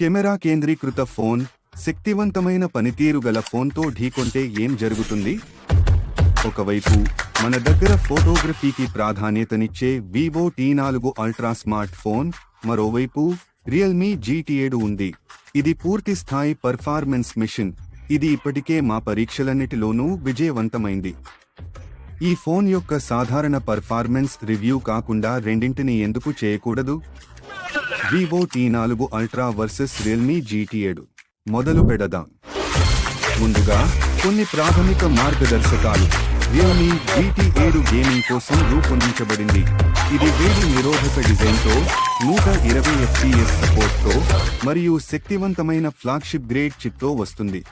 Camera కేంద్రీకృత phone శక్తివంతమైన పనితీరు గల ఫోన్తో ఢీకొంటే ఏం జరుగుతుంది? ఒకవైపు మన దగ్గర ఫోటోగ్రఫీకి ప్రాధాన్యతనిచ్చే వివో టీ నాలుగు అల్ట్రా స్మార్ట్ ఫోన్ మరోవైపు రియల్మీ జీటీ ఏడు ఉంది. ఇది పూర్తి స్థాయి పర్ఫార్మెన్స్ మిషన్. ఇది ఇప్పటికే మా పరీక్షలన్నిటిలోనూ విజయవంతమైంది. ఈ ఫోన్ యొక్క సాధారణ పర్ఫార్మెన్స్ రివ్యూ కాకుండా రెండింటిని ఎందుకు చేయకూడదు? వివో టీ నాలుగు అల్ట్రా వర్సెస్ రియల్మీ జీటీ ఏడు మొదలు పెడదాం. ముందుగా కొన్ని ప్రాథమిక మార్గదర్శకాలు. రియల్మీ జీటీ ఏడు గేమింగ్ కోసం రూపొందించబడింది. ఇది వేడి నిరోధక డిజైన్తో నూట ఇరవై ఎఫ్పిఎస్ సపోర్ట్తో మరియు శక్తివంతమైన ఫ్లాగ్షిప్ గ్రేడ్ చిప్తో వస్తుంది.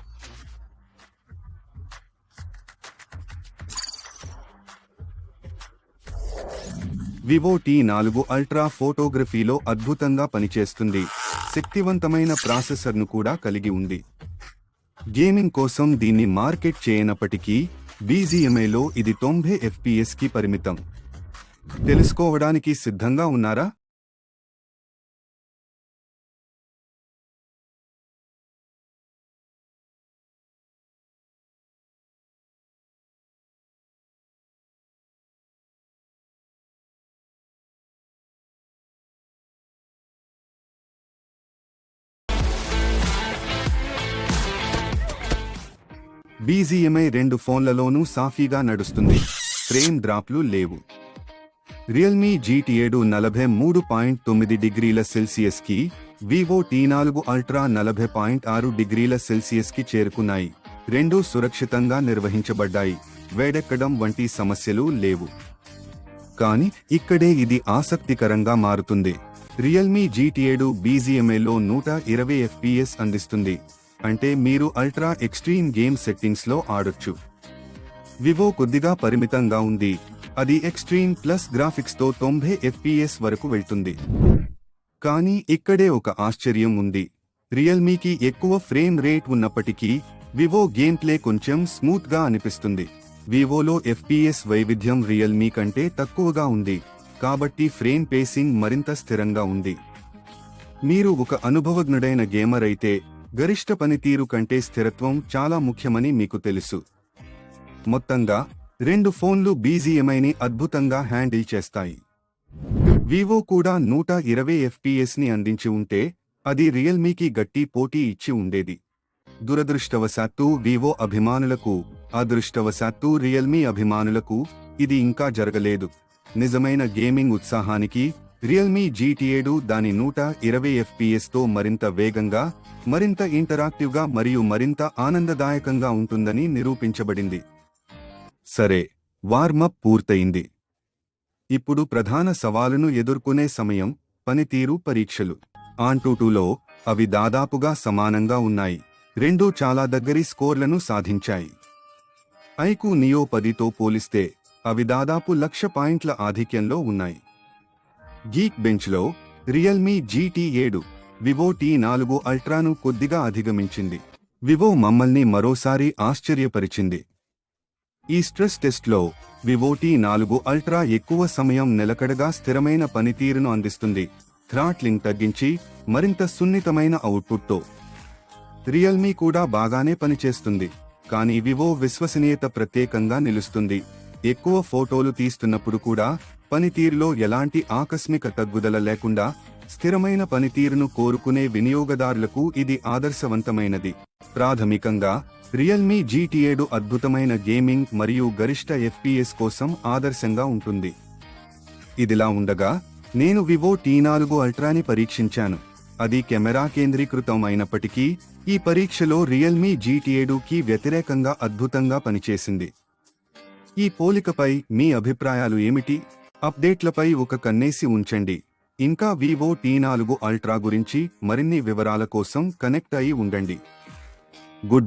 వివో టీ నాలుగు అల్ట్రా ఫోటోగ్రఫీలో అద్భుతంగా పనిచేస్తుంది. శక్తివంతమైన ప్రాసెసర్ను కూడా కలిగి ఉంది. గేమింగ్ కోసం దీన్ని మార్కెట్ చేయనప్పటికీ బీజీఎంఐలో ఇది తొంభై ఎఫ్పిఎస్కి పరిమితం. తెలుసుకోవడానికి సిద్ధంగా ఉన్నారా? బీజీఎంఐ రెండు ఫోన్లలోనూ సాఫీగా నడుస్తుంది. ఫ్రేమ్ డ్రాప్లు లేవు. రియల్మీ జీటీ ఏడు నలభై మూడు పాయింట్ తొమ్మిది డిగ్రీల సెల్సియస్కి వివో టీ నాలుగు అల్ట్రా నలభై పాయింట్ ఆరు డిగ్రీల సెల్సియస్కి చేరుకున్నాయి. రెండూ సురక్షితంగా నిర్వహించబడ్డాయి. వేడెక్కడం వంటి సమస్యలు లేవు. కానీ ఇక్కడే ఇది ఆసక్తికరంగా మారుతుంది. రియల్మీ జీటీ ఏడు బీజీఎంఐలో నూట ఇరవై ఎఫ్పిఎస్ అందిస్తుంది. అంటే మీరు అల్ట్రా ఎక్స్ట్రీమ్ గేమ్ సెట్టింగ్స్లో ఆడొచ్చు. వివో కొద్దిగా పరిమితంగా ఉంది. అది ఎక్స్ట్రీమ్ ప్లస్ గ్రాఫిక్స్తో తొంభై ఎఫ్పిఎస్ వరకు వెళ్తుంది. కానీ ఇక్కడే ఒక ఆశ్చర్యం ఉంది. రియల్మీకి ఎక్కువ ఫ్రేమ్ రేట్ ఉన్నప్పటికీ వివో గేమ్ ప్లే కొంచెం స్మూత్గా అనిపిస్తుంది. వివోలో ఎఫ్పిఎస్ వైవిధ్యం రియల్మీ కంటే తక్కువగా ఉంది. కాబట్టి ఫ్రేమ్ పేసింగ్ మరింత స్థిరంగా ఉంది. మీరు ఒక అనుభవజ్ఞుడైన గేమర్ అయితే గరిష్ట పనితీరు కంటే స్థిరత్వం చాలా ముఖ్యమని మీకు తెలుసు. మొత్తంగా రెండు ఫోన్లు బీజీఎంఐని అద్భుతంగా హ్యాండిల్ చేస్తాయి. వివో కూడా నూట ఇరవై ఎఫ్పిఎస్ని అందించి ఉంటే అది రియల్మీకి గట్టి పోటీ ఇచ్చి ఉండేది. దురదృష్టవశాత్తు వివో అభిమానులకు అదృష్టవశాత్తు రియల్మీ అభిమానులకు ఇది ఇంకా జరగలేదు. నిజమైన గేమింగ్ ఉత్సాహానికి రియల్మీ జీటీ ఏడు దాని నూట ఇరవై ఎఫ్పిఎస్తో మరింత వేగంగా మరింత ఇంటరాక్టివ్గా మరియు మరింత ఆనందదాయకంగా ఉంటుందని నిరూపించబడింది. సరే వార్మప్ పూర్తయింది. ఇప్పుడు ప్రధాన సవాలును ఎదుర్కొనే సమయం పనితీరు పరీక్షలు. ఆంటూటూలో అవి దాదాపుగా సమానంగా ఉన్నాయి. రెండూ చాలా దగ్గరి స్కోర్లను సాధించాయి. ఐకు నియో పదితో పోలిస్తే అవి దాదాపు లక్ష పాయింట్ల ఆధిక్యంలో ఉన్నాయి. గీక్ బెంచ్లో రియల్మీ జీటీ ఏడు వివో టీ నాలుగు అల్ట్రాను కొద్దిగా అధిగమించింది. వివో మమ్మల్ని మరోసారి ఆశ్చర్యపరిచింది. ఈ స్ట్రెస్ టెస్ట్లో వివో టీ నాలుగు అల్ట్రా ఎక్కువ సమయం నిలకడగా స్థిరమైన పనితీరును అందిస్తుంది. థ్రాట్లింగ్ తగ్గించి మరింత సున్నితమైన అవుట్పుట్తో. రియల్మీ కూడా బాగానే పనిచేస్తుంది కానీ వివో విశ్వసనీయత ప్రత్యేకంగా నిలుస్తుంది. ఎక్కువ ఫోటోలు తీస్తున్నప్పుడు కూడా పనితీరులో ఎలాంటి ఆకస్మిక తగ్గుదల లేకుండా స్థిరమైన పనితీరును కోరుకునే వినియోగదారులకు ఇది ఆదర్శవంతమైనది. ప్రాథమికంగా రియల్మీ జీటీఏడు అద్భుతమైన గేమింగ్ మరియు గరిష్ట ఎఫ్పిఎస్ కోసం ఆదర్శంగా ఉంటుంది. ఇదిలా ఉండగా నేను వివో టీ నాలుగు అల్ట్రాని పరీక్షించాను. అది కెమెరా కేంద్రీకృతం అయినప్పటికీ ఈ పరీక్షలో రియల్మీ జీటీఏడుకి వ్యతిరేకంగా అద్భుతంగా పనిచేసింది. ఈ పోలికపై మీ అభిప్రాయాలు ఏమిటి? అప్డేట్లపై ఒక కన్నేసి ఉంచండి. ఇంకా వివో టీ నాలుగు అల్ట్రా గురించి మరిన్ని వివరాల కోసం కనెక్ట్ అయి ఉండండి. Good bye.